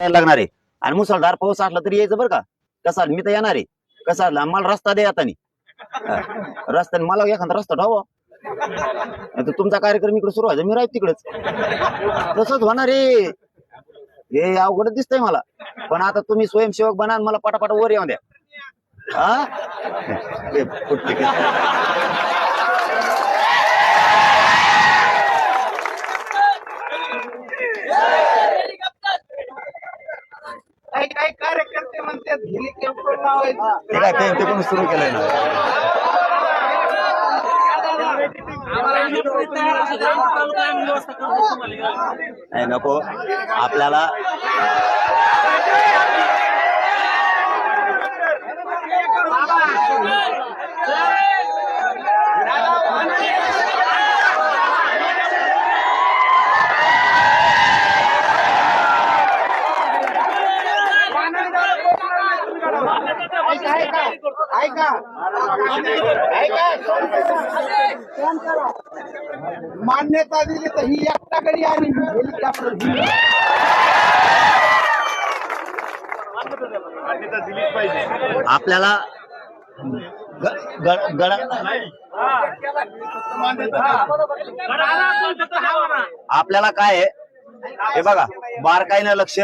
लागणार आहे. आणि मुसळधार पाऊस असला तरी यायचं बरं का? कसा मी तर येणार आहे. कसा मला रस्ता दे आता रस्त्याने मला एखादा रस्ता ठावा. तर तुमचा कार्यक्रम इकडे सुरू व्हायचा. मी राहत तिकडेच. तसंच होणार रे हे अवघड दिसतंय मला. पण आता तुम्ही स्वयंसेवक बना मला पटापट वर येऊ द्या. हा? काही काही कार्यकर्ते म्हणतात ते काय ते ते पण सुरू केलंय ना? नाही नको. आपल्याला ऐका ऐका ऐका ऐका शांत राहा. मान्यता दिली तर ही एकटाकडे आणि हेलिकॉप्टर मान्यता दिलीच पाहिजे आपल्याला आपल्याला काय आहे हे बघा बारकाईनं लक्ष